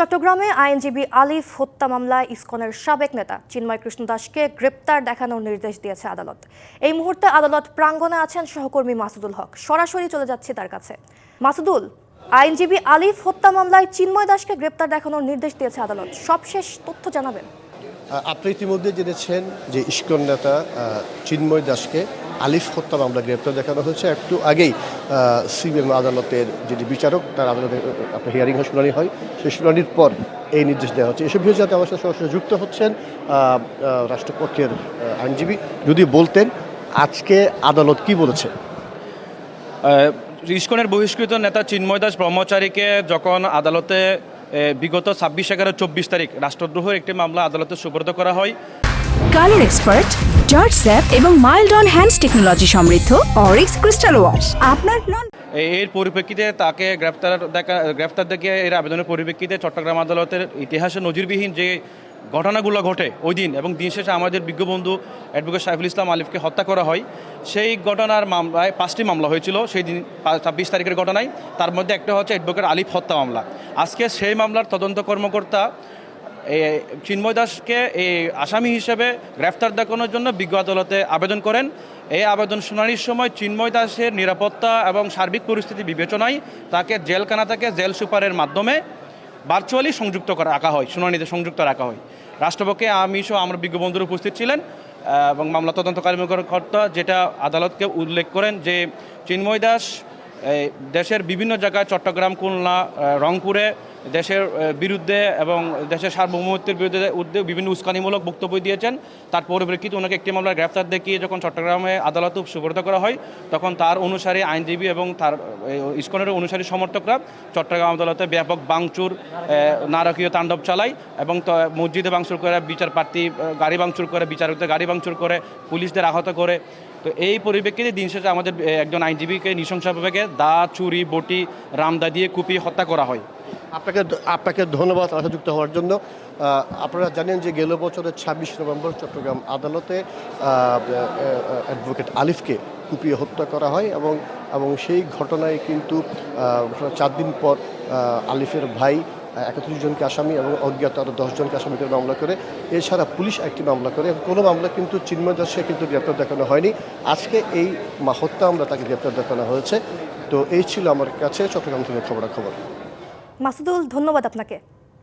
চট্টগ্রামে আইনজীবী আলিফ হত্যা মামলায় ইসকনের সাবেক নেতা চিন্ময় কৃষ্ণ দাসকে গ্রেপ্তার দেখানোর নির্দেশ দিয়েছে আদালত। এই মুহূর্তে আদালত প্রাঙ্গণে আছেন সহকর্মী মাসুদুল হক। সরাসরি চলে যাচ্ছে তার কাছে। মাসুদুল, আইনজীবী আলিফ হত্যা মামলায় চিন্ময় দাসকে গ্রেপ্তার দেখানোর নির্দেশ দিয়েছে আদালত। সবশেষ তথ্য জানাবেন। আপনি ইতিমধ্যে জেনেছেন যে ইস্কন নেতা চিন্ময় দাসকে আলিফ হত্যা মামলা গ্রেপ্তার দেখানো হয়েছে। একটু আগেই সিবিএম আদালতের যিনি বিচারক, তার আদালতে আপনার হিয়ারিং হয় শুনানি হয়। সেই শুনানির পর এই নির্দেশ দেওয়া হচ্ছে। এসব বিষয়ে যাতে আমার সাথে সরাসরি যুক্ত হচ্ছেন রাষ্ট্রপক্ষের আইনজীবী। যদি বলতেন, আজকে আদালত কি বলেছে? ইস্কনের বহিষ্কৃত নেতা চিন্ময় দাস ব্রহ্মচারীকে যখন আদালতে বিগত ছাব্বিশ এগারো চব্বিশ তারিখ রাষ্ট্রদ্রোহের একটি মামলা আদালতে সুব্রত করা হয়। কালার এক্সপার্ট জর্জ স্যাপ এবং মাইল্ড অন হ্যান্ডস টেকনোলজি সমৃদ্ধ অরিক্স ক্রিস্টাল ওয়াশ। আপনার এর পরিপ্রেক্ষিতে তাকে গ্রেফতার দেখা গ্রেফতার দেখিয়ে এর আবেদনের পরিপ্রেক্ষিতে চট্টগ্রাম আদালতের ইতিহাসে নজিরবিহীন যে ঘটনাগুলো ঘটে ওই দিন এবং দিন শেষে আমাদের বিজ্ঞ বন্ধু অ্যাডভোকেট সাইফুল ইসলাম আলিফকে হত্যা করা হয়। সেই ঘটনার মামলায় পাঁচটি মামলা হয়েছিল সেই দিন ছাব্বিশ তারিখের ঘটনায়। তার মধ্যে একটা হচ্ছে অ্যাডভোকেট আলিফ হত্যা মামলা। আজকে সেই মামলার তদন্ত কর্মকর্তা চিন্ময় দাসকে এই আসামি হিসেবে গ্রেফতার দেখানোর জন্য বিজ্ঞ আদালতে আবেদন করেন। এই আবেদন শুনানির সময় চিন্ময় দাসের নিরাপত্তা এবং সার্বিক পরিস্থিতি বিবেচনায় তাকে জেলখানা থেকে জেল সুপারের মাধ্যমে ভার্চুয়ালি সংযুক্ত করা, রাখা হয়, শুনানিতে সংযুক্ত রাখা হয়। রাষ্ট্রপক্ষে আমি সহ আমার বিজ্ঞ বন্ধুরা উপস্থিত ছিলেন এবং মামলা তদন্তকারী কর্তা যেটা আদালতকে উল্লেখ করেন যে চিন্ময় দাস দেশের বিভিন্ন জায়গায় চট্টগ্রাম, খুলনা রংপুরে দেশের বিরুদ্ধে এবং দেশের সার্বভৌমত্বের বিরুদ্ধে উদ্যোগ বিভিন্ন উস্কানিমূলক বক্তব্য দিয়েছেন। তার পরিপ্রেক্ষিতে ওনাকে একটি মামলার গ্রেফতার দেখিয়ে যখন চট্টগ্রামে আদালতে সুব্রত করা হয়, তখন তার অনুসারী আইনজীবী এবং তার ইস্কনের অনুসারী সমর্থকরা চট্টগ্রাম আদালতে ব্যাপক বাংচুর নারকীয় তাণ্ডব চালায় এবং মসজিদে ভাঙচুর করে বিচার প্রার্থী গাড়ি বাংচুর করে, বিচারকদের গাড়ি ভাঙচুর করে, পুলিশদের আহত করে। তো এই পরিপ্রেক্ষিতে দিন শেষে আমাদের একজন আইনজীবীকে নৃশংসভাবে দা, চুরি, বটি, রামদা দিয়ে কুপিয়ে হত্যা করা হয়। আপনাকে আপনাকে ধন্যবাদ আমার যুক্ত হওয়ার জন্য। আপনারা জানেন যে গেল বছরের ছাব্বিশ নভেম্বর চট্টগ্রাম আদালতে অ্যাডভোকেট আলিফকে কুপিয়ে হত্যা করা হয় এবং এবং সেই ঘটনায় কিন্তু চার দিন পর আলিফের ভাই একত্রিশ জনকে আসামি এবং অজ্ঞাত আরও দশজনকে আসামি করে মামলা করে। এছাড়া পুলিশ একটি মামলা করে কোনো মামলা কিন্তু চিন্ময় দাসে কিন্তু গ্রেপ্তার দেখানো হয়নি। আজকে এই হত্যা আমরা তাকে গ্রেপ্তার দেখানো হয়েছে। তো এই ছিল আমার কাছে চট্টগ্রাম থেকে খবরাখবর। মাসুদুল ধন্যবাদ আপনাকে।